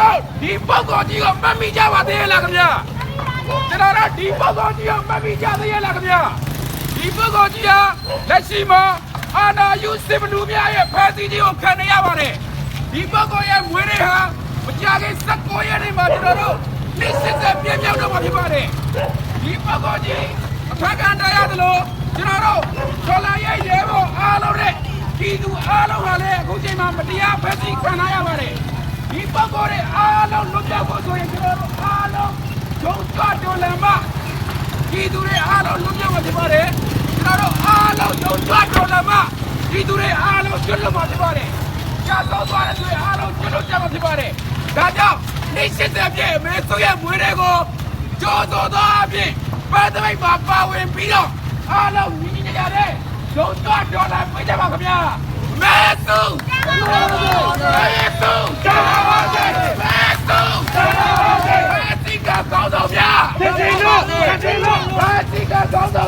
တို့ဒီပုဂ္ဂိုလ်ကြီးကိုမှတ်မိကြပါသေးရဲ့လားခင်ဗျာကျွန်တော်တို့ဒီပုဂ္ဂိုလ်ကြီးကိုမှတ်မိကြသေးရဲ့လားခင်ဗျာဒီပုဂ္ဂိုလ်ကြီးဟာလက်ရှိမှာအာနာယုစစ်ဘလူများရဲ့ဖက်စီကြီးကိုခံနေရပါတယ်ဒီပုဂ္ဂိုလ်ရဲ့မွေးနေ့ဟာမကြခင်19ရက်နေ့မှာကျွန်တော်တို့နေ့စစ်စစ်ပြည့်မြောက်တော့မှာဖြစ်ပါတယ်ဒီပုဂ္ဂိုလ်ကြီးအထက်ကန်တရားသလိုကျွန်တော်တို့ဒေါ်လာရဲ့ရဲဘော်အားလုံးနဲ့ပြည်သူအားလုံးဟာလည်းအခုချိန်မှာမတရားဖက်စီခံရရပါတယ် ဒီပတ်ပေါ်ရဲ့အားလုံးလွတ်မြောက်ဖို့ဆိုရင်ကျွန်တော်တို့အားလုံးဒုက္ခဒေါ်လာမဒီသူတွေအားလုံးလွတ်မြောက်မှာဖြစ်ပါတယ်ကျွန်တော်တို့အားလုံးဒုက္ခဒေါ်လာမဒီသူတွေအားလုံးကျွတ်လွတ်မှာဖြစ်ပါတယ်ကြာတော့သွားတဲ့သူတွေအားလုံးကျွတ်လွတ်ကြမှာဖြစ်ပါတယ်ဒါကြောင့်နေစစ်တဲ့ပြည့်မဲဆိုရမွေးတွေကိုကြောသောသောအဖြစ်ပတ်သမိတ်မှာပါဝင်ပြီးတော့အားလုံးညီညီကြတဲ့ဒုက္ခဒေါ်လာပြကြပါခင်ဗျာမဲဆုမဲဆု Come on, Go, go!